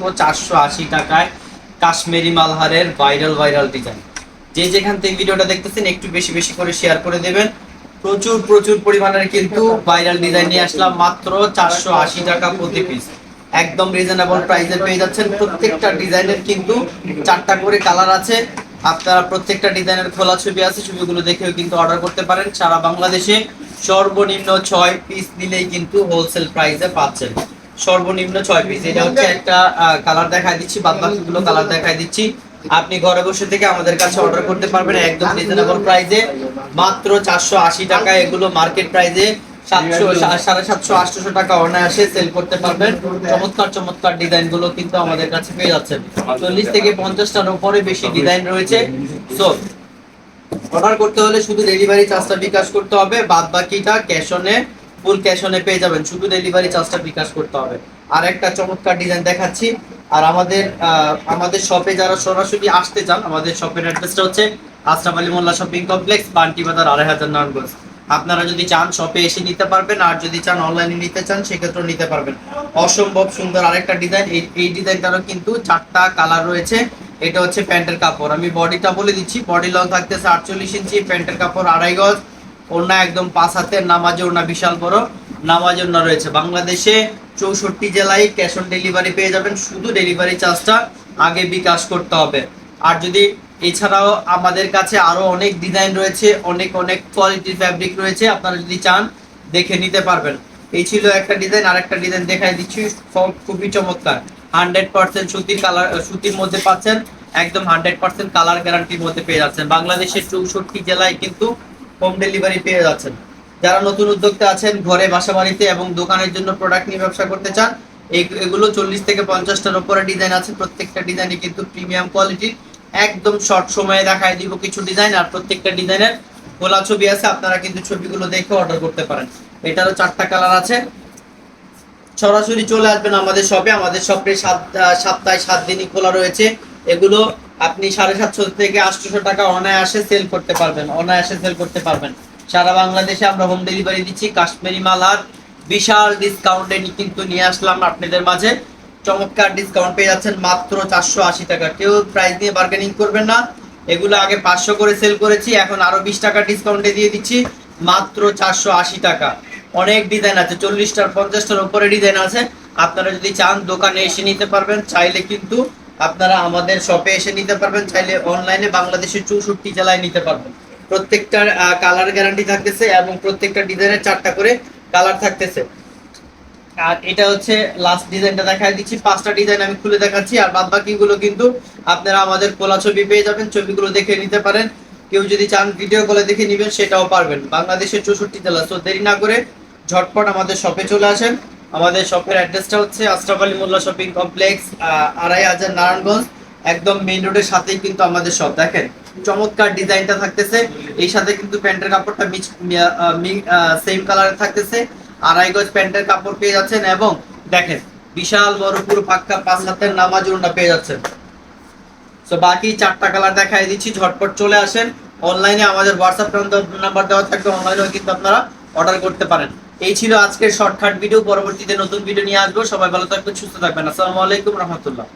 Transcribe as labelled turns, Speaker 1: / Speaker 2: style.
Speaker 1: মাত্র চারশো আশি টাকায় কাশ্মীরি মালহারের ভাইরাল ভাইরাল ডিজাইন। যে যেখান থেকে ভিডিওটা দেখতেছেন, একটু বেশি বেশি করে শেয়ার করে দেবেন। প্রচুর প্রচুর পরিমাণের কিন্তু ভাইরাল ডিজাইন নিয়ে আসলাম, মাত্র চারশো আশি টাকা প্রতি পিস একদম রিজনেবল প্রাইসে পেয়ে যাচ্ছেন। প্রত্যেকটা ডিজাইনের কিন্তু চারটা করে কালার আছে। আপনারা প্রত্যেকটা ডিজাইনের খোলা ছবি আছে, ছবিগুলো দেখেও কিন্তু অর্ডার করতে পারেন। সারা বাংলাদেশে সর্বনিম্ন ছয় পিস নিলেই কিন্তু হোলসেল প্রাইসে পাচ্ছেন। সর্বনিম্ন ছয় পিস এটা হচ্ছে একটা কালার দেখাই দিচ্ছি, বাদ বাকিগুলো কালার দেখাই দিচ্ছি। আপনি ঘরে বসে থেকে আমাদের কাছে অর্ডার করতে পারবেন একদম রিজনেবল প্রাইসে মাত্র চারশো আশি টাকা এগুলো মার্কেট প্রাইসে সাতশো, সাড়ে সাতশো টাকা অনায়াসে সেল করতে পারবেন। চমৎকার চমৎকার কিন্তু আমাদের কাছে পেয়ে চল্লিশ থেকে পঞ্চাশটার বেশি ডিজাইন রয়েছে। অর্ডার করতে হলে শুধু ডেলিভারি চার্জটা বিকাশ করতে হবে, বাদ বাকিটা ক্যাশ অনে ফুল ক্যাশ অনে পেয়ে যাবেন। শুধু ডেলিভারি চার্জটা বিকাশ করতে হবে। আর একটা চমৎকার ডিজাইন দেখাচ্ছি। আর আমাদের আমাদের শপে যারা সরাসরি আসতে চান, আমাদের শপের অ্যাড্রেসটা হচ্ছে আশরাফ আলী মোল্লা শপিং কমপ্লেক্স বান্টি বাজার, আড়াই হাজার নারায়ণগঞ্জ আপনারা যদি চান শপে এসে নিতে পারবেন। আর যদি চান অনলাইনে নিতে চান, সেক্ষেত্রেও নিতে পারবেন। অসম্ভব সুন্দর আরেকটা ডিজাইন এই এই ডিজাইনটারও কিন্তু চারটা কালার রয়েছে। এটা হচ্ছে প্যান্টের কাপড়। আমি বডিটা বলে দিচ্ছি। বডি লং থাকতেছে আটচল্লিশ ইঞ্চি, প্যান্টের কাপড় আড়াই গজ। ওড়না একদম পাঁচ হাতের নামাজে ওড়না বিশাল বড়, নামাজে ওড়না রয়েছে। বাংলাদেশে চৌষট্টি জেলায় ক্যাশ অন ডেলিভারি পেয়ে যাবেন, শুধু ডেলিভারি চার্জটা আগে বিকাশ করতে হবে। আর যদি এছাড়াও আমাদের কাছে আরও অনেক ডিজাইন রয়েছে, অনেক অনেক কোয়ালিটির ফ্যাব্রিক রয়েছে, আপনারা যদি চান, দেখে নিতে পারবেন। এই ছিল একটা ডিজাইন আর একটা ডিজাইন দেখাই দিচ্ছি। খুবই চমৎকার। হান্ড্রেড পার্সেন্ট সুতির কালার সুতির মধ্যে পাচ্ছেন, একদম হান্ড্রেড পার্সেন্ট কালার গ্যারান্টির মধ্যে পেয়ে যাচ্ছেন। বাংলাদেশের চৌষট্টি জেলায় কিন্তু হোম ডেলিভারি পেয়ে যাচ্ছেন। যারা নতুন উদ্যোক্তা আছেন, ঘরে বাসা বাড়িতে এবং দোকানের জন্য প্রোডাক্ট নিয়ে ব্যবসা করতে চান এগুলো চল্লিশ থেকে পঞ্চাশটার উপরে ডিজাইন আছে। প্রত্যেকটা ডিজাইনই কিন্তু প্রিমিয়াম কোয়ালিটির একদম শর্ট সময়ে দেখায় দিব কিছু ডিজাইন আর প্রত্যেকটা ডিজাইনের খোলা ছবি আছে। আপনারা কিন্তু ছবিগুলো দেখে অর্ডার করতে পারেন। এটারও চারটা কালার আছে। সরাসরি চলে আসবেন আমাদের শপে আমাদের শপে সাত সপ্তাহে সাত দিনই খোলা রয়েছে। এগুলো আপনি সাড়ে সাতশো থেকে আটশোশো টাকা অনায়াসে সেল করতে পারবেন, অনায়াসে সেল করতে পারবেন। সারা বাংলাদেশে আমরা হোম ডেলিভারি দিচ্ছি, কাশ্মীরি মালার বিশাল ডিসকাউন্টে কিন্তু নিয়ে আসলাম আপনাদের মাঝে। চমৎকার ডিসকাউন্ট পেয়ে যাচ্ছেন মাত্র চারশো আশি টাকা। কেউ প্রাইস নিয়ে বার্গেনিং করবেন না। এগুলো আগে পাঁচশো করে সেল করেছি, এখন আরও বিশ টাকা ডিসকাউন্টে দিয়ে দিচ্ছি, মাত্র চারশো আশি টাকা। অনেক ডিজাইন আছে, চল্লিশটার পঞ্চাশটার উপরে ডিজাইন আছে। আপনারা যদি চান, দোকানে এসে নিতে পারবেন, চাইলে কিন্তু আপনারা আমাদের শপে এসে নিতে পারবেন, চাইলে অনলাইনে বাংলাদেশের চৌষট্টি জেলায় নিতে পারবেন। প্রত্যেকটার কালার গ্যারান্টি থাকতেছে এবং প্রত্যেকটা ডিজাইনের চারটা করে কালার থাকতেছে। আর এটা হচ্ছে লাস্ট ডিজাইনটা দেখাই দিচ্ছি। পাঁচটা ডিজাইন আমি খুলে দেখাচ্ছি, আর বাদ বাকিগুলো কিন্তু আপনারা আমাদের খোলা ছবি পেয়ে যাবেন, ছবিগুলো দেখে নিতে পারেন। কেউ যদি চান ভিডিও কলে দেখে নেবেন, সেটাও পারবেন। বাংলাদেশের চৌষট্টি জেলা তো দেরি না করে ঝটপট আমাদের শপে চলে আসেন। আমাদের শপের অ্যাড্রেসটা হচ্ছে আশরাফ আলী মোল্লা শপিং কমপ্লেক্স আড়াই হাজার নারায়ণগঞ্জ, একদম মেইন রোডের সাথেই কিন্তু আমাদের শপ দেখেন, চমৎকার ডিজাইনটা থাকতেছে। এই সাথে কিন্তু প্যান্টের কাপড়টা মিক্স সেম কালারের থাকতেছে। আড়াই গজ প্যান্টের কাপড় পেয়ে যাচ্ছেন এবং দেখেন, বিশাল বড় পুরো পাক্কা পাঁচ হাতের নামাজ ওড়না পেয়ে যাচ্ছেন। তো বাকি চারটা কালার দেখাই দিচ্ছি, ঝটপট চলে আসেন। অনলাইনে আমাদের হোয়াটসঅ্যাপ নাম্বার দেওয়া থাকবে অনলাইনেও কিন্তু আপনারা অর্ডার করতে পারেন। এই ছিল আজকের শর্টকাট ভিডিও। পরবর্তীতে নতুন ভিডিও নিয়ে আসব। সবাই ভালো থাকবেন, সুস্থ থাকবেন। আসসালামু আলাইকুম রহমতুল্লাহ।